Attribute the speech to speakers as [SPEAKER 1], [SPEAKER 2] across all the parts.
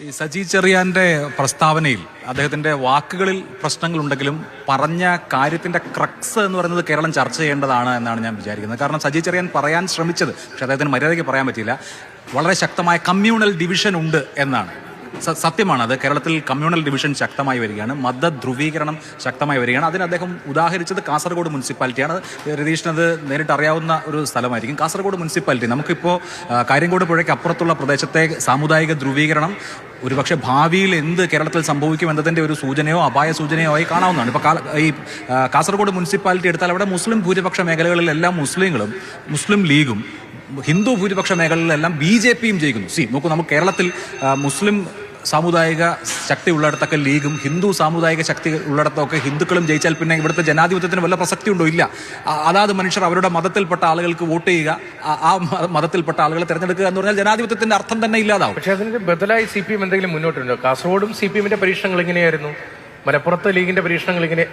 [SPEAKER 1] ഈ സജി ചെറിയാന്റെ പ്രസ്താവനയിൽ അദ്ദേഹത്തിന്റെ വാക്കുകളിൽ പ്രശ്നങ്ങൾ ഉണ്ടെങ്കിലും പറഞ്ഞ കാര്യത്തിന്റെ ക്രക്സ് എന്ന് പറയുന്നത് കേരളം ചർച്ച ചെയ്യേണ്ടതാണ് എന്നാണ് ഞാൻ വിചാരിക്കുന്നത്. കാരണം സജി ചെറിയാൻ പറയാൻ ശ്രമിച്ചത് പക്ഷെ അദ്ദേഹത്തിന് മര്യാദയ്ക്ക് പറയാൻ പറ്റിയില്ല. വളരെ ശക്തമായ കമ്മ്യൂണൽ ഡിവിഷൻ ഉണ്ട് എന്നാണ്. സത്യമാണ് അത്. കേരളത്തിൽ കമ്മ്യൂണൽ ഡിവിഷൻ ശക്തമായി വരികയാണ്. മത ധ്രുവീകരണം ശക്തമായി വരികയാണ്. അതിന് അദ്ദേഹം ഉദാഹരിച്ചത് കാസർഗോഡ് മുനിസിപ്പാലിറ്റിയാണ്. രതീഷിനത് നേരിട്ട് അറിയാവുന്ന ഒരു സ്ഥലമായിരിക്കും. കാസർഗോഡ് മുനിസിപ്പാലിറ്റി നമുക്കിപ്പോൾ കാര്യംകോട് പുഴയ്ക്ക് അപ്പുറത്തുള്ള പ്രദേശത്തെ സാമുദായിക ധ്രുവീകരണം ഒരുപക്ഷെ ഭാവിയിൽ എന്ത് കേരളത്തിൽ സംഭവിക്കും എന്നതിന്റെ ഒരു സൂചനയോ അപായ സൂചനയോ ആയി കാണാവുന്നതാണ്. ഇപ്പോൾ ഈ കാസർഗോഡ് മുനിസിപ്പാലിറ്റി എടുത്താൽ അവിടെ മുസ്ലിം ഭൂരിപക്ഷ മേഖലകളിലെല്ലാം മുസ്ലിങ്ങളും മുസ്ലിം ലീഗും ഹിന്ദു ഭൂരിപക്ഷ മേഖലകളിലെല്ലാം ബി ജെ പിയും ജയിക്കുന്നു. സി നോക്കൂ നമുക്ക് കേരളത്തിൽ മുസ്ലിം സാമുദായിക ശക്തി ഉള്ളിടത്തൊക്കെ ലീഗും ഹിന്ദു സാമുദായിക ശക്തി ഉള്ളിടത്തൊക്കെ ഹിന്ദുക്കളും ജയിച്ചാൽ പിന്നെ ഇവിടുത്തെ ജനാധിപത്യത്തിന് വല്ല പ്രസക്തി ഉണ്ടോ ഇല്ല അതാത് മനുഷ്യർ അവരുടെ മതത്തിൽപ്പെട്ട ആളുകൾക്ക് വോട്ട് ചെയ്യുക ആ- മതത്തിൽപ്പെട്ട ആളുകളെ തിരഞ്ഞെടുക്കുക എന്ന് പറഞ്ഞാൽ ജനാധിപത്യത്തിന്റെ അർത്ഥം തന്നെ ഇല്ലാതാവും.
[SPEAKER 2] പക്ഷേ അതിന് ബദലായി സി പി എം എന്തെങ്കിലും മുന്നോട്ടുണ്ടോ കാസർഗോഡും സി പി എമ്മിന്റെ പരീക്ഷണങ്ങൾ ഇങ്ങനെയായിരുന്നു മലപ്പുറത്ത് ലീഗിന്റെ പരീക്ഷണങ്ങൾ ഇങ്ങനെ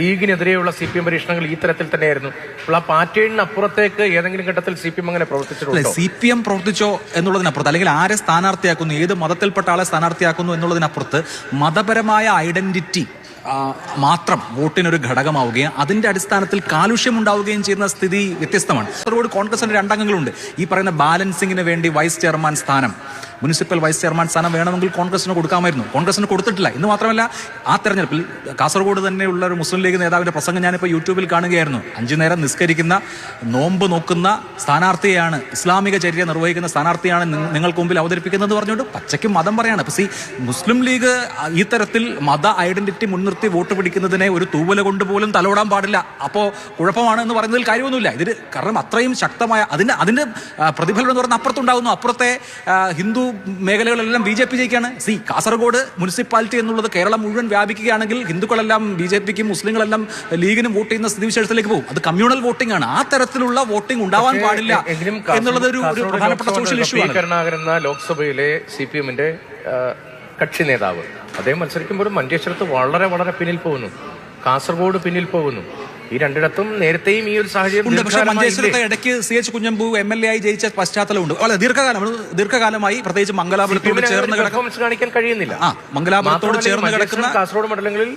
[SPEAKER 2] ലീഗിനെതിരെയുള്ള സി പി എം പരീക്ഷണങ്ങൾ ഈ തരത്തിൽ തന്നെയായിരുന്നു. അപ്പോൾ ആ പാറ്റേണിന് അപ്പുറത്തേക്ക് ഏതെങ്കിലും ഘട്ടത്തിൽ സി പി എം അങ്ങനെ പ്രവർത്തിച്ചിട്ടുണ്ട്?
[SPEAKER 1] സി പി എം പ്രവർത്തിച്ചോ എന്നുള്ളതിനപ്പുറത്ത് അല്ലെങ്കിൽ ആരെ സ്ഥാനാർത്ഥിയാക്കുന്നു ഏത് മതത്തിൽപ്പെട്ട ആളെ സ്ഥാനാർത്ഥിയാക്കുന്നു എന്നുള്ളതിനപ്പുറത്ത് മതപരമായ ഐഡന്റിറ്റി മാത്രം വോട്ടിനൊരു ഘടകമാവുകയും അതിന്റെ അടിസ്ഥാനത്തിൽ കാലുഷ്യം ഉണ്ടാവുകയും ചെയ്യുന്ന സ്ഥിതി വ്യത്യസ്തമാണ്. കാസർഗോഡ് കോൺഗ്രസിന്റെ രണ്ടംഗങ്ങളുണ്ട്. ഈ പറയുന്ന ബാലൻസിങ്ങിന് വേണ്ടി വൈസ് ചെയർമാൻ സ്ഥാനം. മുനിസിപ്പൽ വൈസ് ചെയർമാൻ സ്ഥാനം വേണമെങ്കിൽ കോൺഗ്രസിന് കൊടുക്കാമായിരുന്നു. കോൺഗ്രസിന് കൊടുത്തിട്ടില്ല. എന്ന് മാത്രമല്ല ആ തെരഞ്ഞെടുപ്പിൽ കാസർഗോഡ് തന്നെയുള്ള ഒരു മുസ്ലിം ലീഗ് നേതാവിന്റെ പ്രസംഗം ഞാനിപ്പോൾ യൂട്യൂബിൽ കാണുകയായിരുന്നു. അഞ്ചു നേരം നിസ്കരിക്കുന്ന നോമ്പ് നോക്കുന്ന സ്ഥാനാർത്ഥിയാണ് ഇസ്ലാമിക ചര്യ നിർവഹിക്കുന്ന സ്ഥാനാർത്ഥിയാണ് നിങ്ങ- നിങ്ങൾക്ക് മുമ്പിൽ അവതരിപ്പിക്കുന്നത് പറഞ്ഞുകൊണ്ട് പച്ചയ്ക്ക് മതം പറയാണ്. അപ്പൊ സി മുസ്ലിം ലീഗ് ഈ തരത്തിൽ മത ഐഡന്റിറ്റി മുൻനിർത്തി വോട്ട് പിടിക്കുന്നതിനെ ഒരു തൂവല കൊണ്ട് പോലും തലോടാൻ പാടില്ല. അപ്പോൾ കുഴപ്പമാണ് എന്ന് പറയുന്നതിൽ കാര്യമൊന്നുമില്ല. ഇതിന് കാരണം അത്രയും ശക്തമായ അതിന് അതിന്റെ പ്രതിഫലനം എന്ന് പറഞ്ഞാൽ അപ്പുറത്തുണ്ടാകുന്നു. അപ്പുറത്തെ ഹിന്ദു മേഖലകളിലെല്ലാം ബി ജെ പി ജയിക്കാണ്. സി കാസർഗോഡ് മുനിസിപ്പാലിറ്റി എന്നുള്ളത് കേരളം മുഴുവൻ വ്യാപിക്കുകയാണെങ്കിൽ ഹിന്ദുക്കളെല്ലാം ബി ജെ പിക്കും മുസ്ലിങ്ങളെല്ലാം ലീഗിനും വോട്ട് ചെയ്യുന്ന സ്ഥിതിവിശേഷത്തിലേക്ക് പോകും. അത് കമ്മ്യൂണൽ വോട്ടിംഗ് ആണ്. ആ തരത്തിലുള്ള വോട്ടിംഗ് ഉണ്ടാവാൻ പാടില്ല എന്നുള്ളത് ഒരു പ്രധാനപ്പെട്ട സോഷ്യൽ ഇഷ്യൂ ആണ്.
[SPEAKER 2] ലോക്സഭയിലെ സി പി എമ്മിന്റെ കക്ഷി നേതാവ്. അദ്ദേഹം മത്സരിക്കുമ്പോഴും മഞ്ചേശ്വരത്ത് വളരെ വളരെ പിന്നിൽ പോകുന്നു. കാസർഗോഡ് പിന്നിൽ പോകുന്നു. ഈ രണ്ടിടത്തും നേരത്തെയും ഈ ഒരു സാഹചര്യം
[SPEAKER 1] പക്ഷേ മഞ്ചേശ്വരത്തെ ഇടയ്ക്ക് C H Kunhambu M L A ആയി ജയിച്ച പശ്ചാത്തലമുണ്ട് വളരെ ദീർഘകാലം ദീർഘകാലമായി പ്രത്യേകിച്ച് മംഗലാപുരത്തോട് ചേർന്ന്
[SPEAKER 2] ഒരു കാണിക്കാൻ കഴിയുന്നില്ല.
[SPEAKER 1] മംഗലാപുരത്തോട് ചേർന്ന് കിടക്കുന്ന
[SPEAKER 2] കാസർഗോഡ് മണ്ഡലങ്ങളിൽ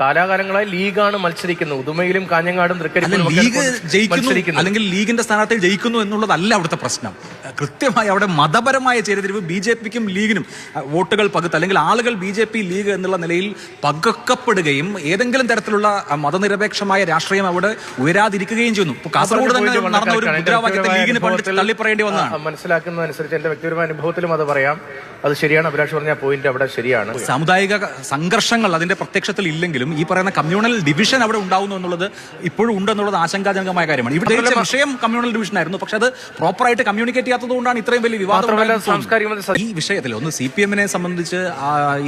[SPEAKER 2] കാലാകാലങ്ങളായി ലീഗാണ് മത്സരിക്കുന്നത്. ഉദുമയിലും കാഞ്ഞങ്ങാടും തൃക്കരിപ്പൂരും
[SPEAKER 1] ലീഗ് ജയിക്കുന്നു അല്ലെങ്കിൽ ലീഗിന്റെ സ്ഥാനാർത്ഥി ജയിക്കുന്നു എന്നുള്ളതല്ല അവിടുത്തെ പ്രശ്നം. കൃത്യമായി അവിടെ മതപരമായ ചേരിതിരിവ് ബി ജെ പിക്കും ലീഗിനും വോട്ടുകൾ പകുത്ത് അല്ലെങ്കിൽ ആളുകൾ ബി ജെ പി ലീഗ് എന്നുള്ള നിലയിൽ പകക്കപ്പെടുകയും ഏതെങ്കിലും തരത്തിലുള്ള മതനിരപേക്ഷമായ രാഷ്ട്രീയം അവിടെ ഉയരാതിരിക്കുകയും ചെയ്യുന്നു. ഇപ്പോൾ കാസർഗോഡ് തന്നെ നടന്ന ഒരു മുദ്രാവാക്യത്തെ ലീഗിന് പണ്ട് തള്ളിപ്പറയേണ്ടി വന്നതാണ്.
[SPEAKER 2] മനസ്സിലാക്കുന്നതനുസരിച്ച് എന്റെ വ്യക്തിപരമായ അനുഭവത്തിലും അത് പറയാം. അത് ശരിയാണ്. അഭിലാഷ് പറഞ്ഞ പോയിന്റ് അവിടെ ശരിയാണ്.
[SPEAKER 1] സാമുദായിക സംഘർഷങ്ങൾ അതിന്റെ പ്രത്യക്ഷത്തിൽ ഇല്ലെങ്കിലും ഈ പറയുന്ന കമ്മ്യൂണൽ ഡിവിഷൻ അവിടെ ഉണ്ടാവുന്നു എന്നുള്ളത് ഇപ്പോഴും ഉണ്ടെന്നുള്ളത് ആശങ്കാജനകമായ കാര്യമാണ്. ഇവിടെ വിഷയം കമ്മ്യൂണൽ ഡിവിഷൻ ആയിരുന്നു പക്ഷെ അത് പ്രോപ്പറായിട്ട് കമ്മ്യൂണിക്കേറ്റ് ചെയ്യാത്തത് കൊണ്ടാണ് ഇത്രയും വലിയ വിവാദം ഈ വിഷയത്തിൽ ഒന്ന് സി പി എമ്മിനെ സംബന്ധിച്ച്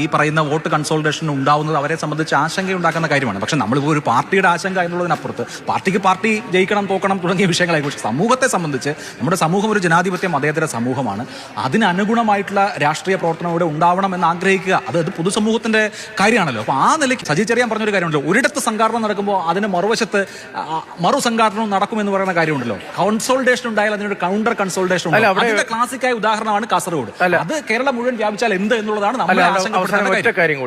[SPEAKER 1] ഈ പറയുന്ന വോട്ട് കൺസോൾട്ടേഷൻ ഉണ്ടാവുന്നത് അവരെ സംബന്ധിച്ച് ആശങ്ക ഉണ്ടാക്കുന്ന കാര്യമാണ്. പക്ഷെ നമ്മളിപ്പോൾ ഒരു പാർട്ടിയുടെ ആശങ്ക എന്നുള്ളതിനപ്പുറത്ത് പാർട്ടിക്ക് പാർട്ടി ജയിക്കണം തോക്കണം തുടങ്ങിയ വിഷയങ്ങളെ കുറിച്ച് സമൂഹത്തെ സംബന്ധിച്ച് നമ്മുടെ സമൂഹം ഒരു ജനാധിപത്യ മതേതര സമൂഹമാണ്. അതിനനുഗുണമായിട്ടുള്ള രാഷ്ട്രീയ പ്രവർത്തനം ഇവിടെ ഉണ്ടാവണം എന്ന് ആഗ്രഹിക്കുക അത് അത് പൊതുസമൂഹത്തിന്റെ കാര്യമാണല്ലോ. അപ്പൊ ആ നിലയ്ക്ക് സജി ചെറിയാൻ പറഞ്ഞൊരു കാര്യമുണ്ടല്ലോ. ഒരിടത്ത് സംഘാടനം നടക്കുമ്പോൾ അതിന് മറുവശത്ത് മറു സംഘാടനവും നടക്കുമെന്ന് പറയുന്ന കാര്യമുണ്ടല്ലോ. കൺസോൾട്ടേഷൻ ഉണ്ടായാൽ അതിനൊരു കൗണ്ടർ കൺസോൾട്ടേഷൻ അതിന്റെ ക്ലാസിക്കായ ഉദാഹരണമാണ് കാസർഗോഡ്. അത് കേരളം മുഴുവൻ വ്യാപിച്ചാൽ എന്ത് എന്നുള്ളതാണ് നമ്മൾ
[SPEAKER 2] ഒറ്റ
[SPEAKER 1] കാര്യം